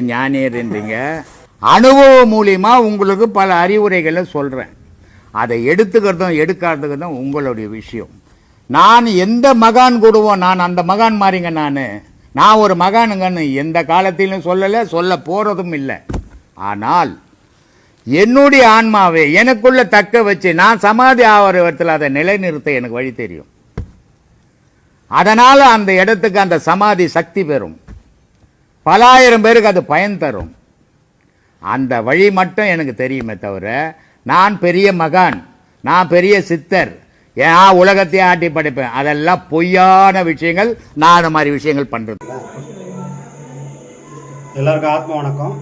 ஞானியர் ஞானியர்ன்றீங்க அனுபவம் மூலியமாக உங்களுக்கு பல அறிவுரைகளை சொல்கிறேன் அதை எடுத்துக்கிறதும் எடுக்காததும் உங்களுடைய விஷயம். நான் எந்த மகான் கூடுவோம்? நான் அந்த மகான் மாறிங்க நான். நான் ஒரு மகானுங்கன்னு எந்த காலத்திலும் சொல்லலை சொல்ல போகிறதும் இல்லை. ஆனால் என்னுடைய ஆன்மாவை எனக்குள்ள தக்க வச்சு நான் சமாதி ஆகிற இடத்துல அதை நிலைநிறுத்த எனக்கு வழி தெரியும். அதனால் அந்த இடத்துக்கு அந்த சமாதி சக்தி பெறும். பலாயிரம் பேருக்கு அது பயன் தரும். அந்த வழி மட்டும் எனக்கு தெரியுமே தவிர நான் பெரிய மகான் நான் பெரிய சித்தர் ஏன் உலகத்தையே ஆட்டி படிப்பேன். அதெல்லாம் பொய்யான விஷயங்கள் நான் அந்த மாதிரி விஷயங்கள் பண்ணுறது எல்லாருக்கும் ஆத்ம வணக்கம்.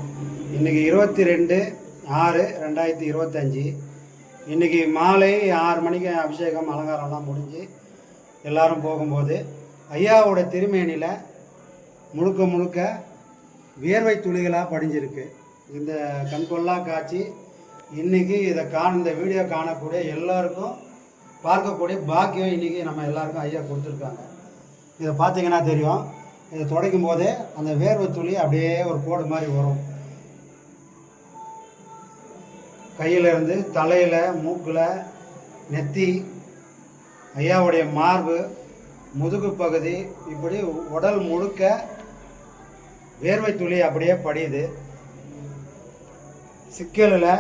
இன்றைக்கி இருபத்தி ரெண்டு ஆறு ரெண்டாயிரத்தி இருபத்தஞ்சி. இன்னைக்கு மாலை ஆறு மணிக்கு அபிஷேகம் அலங்காரம்லாம் முடிஞ்சு எல்லாரும் போகும்போது ஐயாவோட திருமேனியில் முழுக்க முழுக்க வியர்வை துளிகளாக படிஞ்சிருக்கு. இந்த கண்கொள்ளா காட்சி இன்னைக்கு இதை காண இந்த வீடியோ காணக்கூடிய எல்லாருக்கும் பார்க்கக்கூடிய பாக்கியம் இன்றைக்கி நம்ம எல்லாருக்கும் ஐயா கொடுத்துருக்காங்க. இதை பார்த்தீங்கன்னா தெரியும். இதை துடைக்கும் போதே அந்த வேர்வை துளி அப்படியே ஒரு கோடு மாதிரி வரும். கையிலேருந்து தலையில் மூக்கில் நெத்தி ஐயாவுடைய மார்பு முதுகு பகுதி இப்படி உடல் முழுக்க வேர்வை துளி அப்படியே படியுது. சிக்கலில்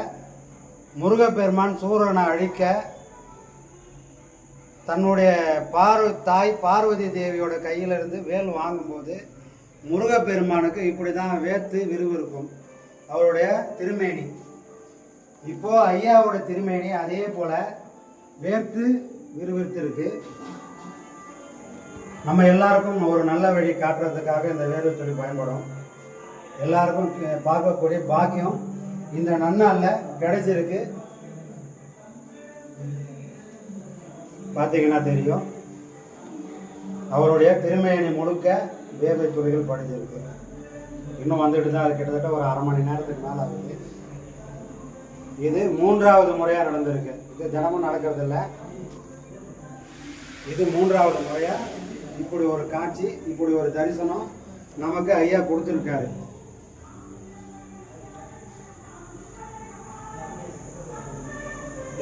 முருகப்பெருமான் சூரனை அழிக்க தன்னுடைய பார்வ தாய் பார்வதி தேவியோட கையிலிருந்து வேல் வாங்கும்போது முருகப்பெருமானுக்கு இப்படி தான் வேர்த்து விறுவிறுக்கும் அவருடைய திருமேனி. இப்போது ஐயாவோட திருமேனி அதே போல் வேர்த்து விறுவிறுத்திருக்கு நம்ம எல்லாருக்கும் ஒரு நல்ல வழி காட்டுறதுக்காக இந்த வேர்வை துளி பயன்படும். எல்லாருக்கும் பார்க்கக்கூடிய பாக்கியம். இந்த நன்னாளில் கிடைச்சிருக்கு. பார்த்தீங்கன்னா தெரியும். அவருடைய திருமேனி முழுக்க வேர்வை துளிகள் படிஞ்சிருக்கு. இன்னும் வந்துட்டு தான் அது கிட்டத்தட்ட ஒரு அரை மணி நேரத்துக்கு மேலே ஆகுது. இது மூன்றாவது முறையாக நடந்திருக்கு. இது தினமும் நடக்கிறதில்ல. இது மூன்றாவது முறையாக இப்படி ஒரு காட்சி இப்படி ஒரு தரிசனம் நமக்கு ஐயா கொடுத்துருக்காரு.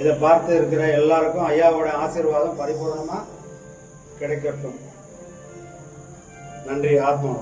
இதை பார்த்து இருக்கிற எல்லாருக்கும் ஐயாவோட ஆசீர்வாதம் பரிபூர்ணமாக கிடைக்கட்டும். நன்றி ஆத்மா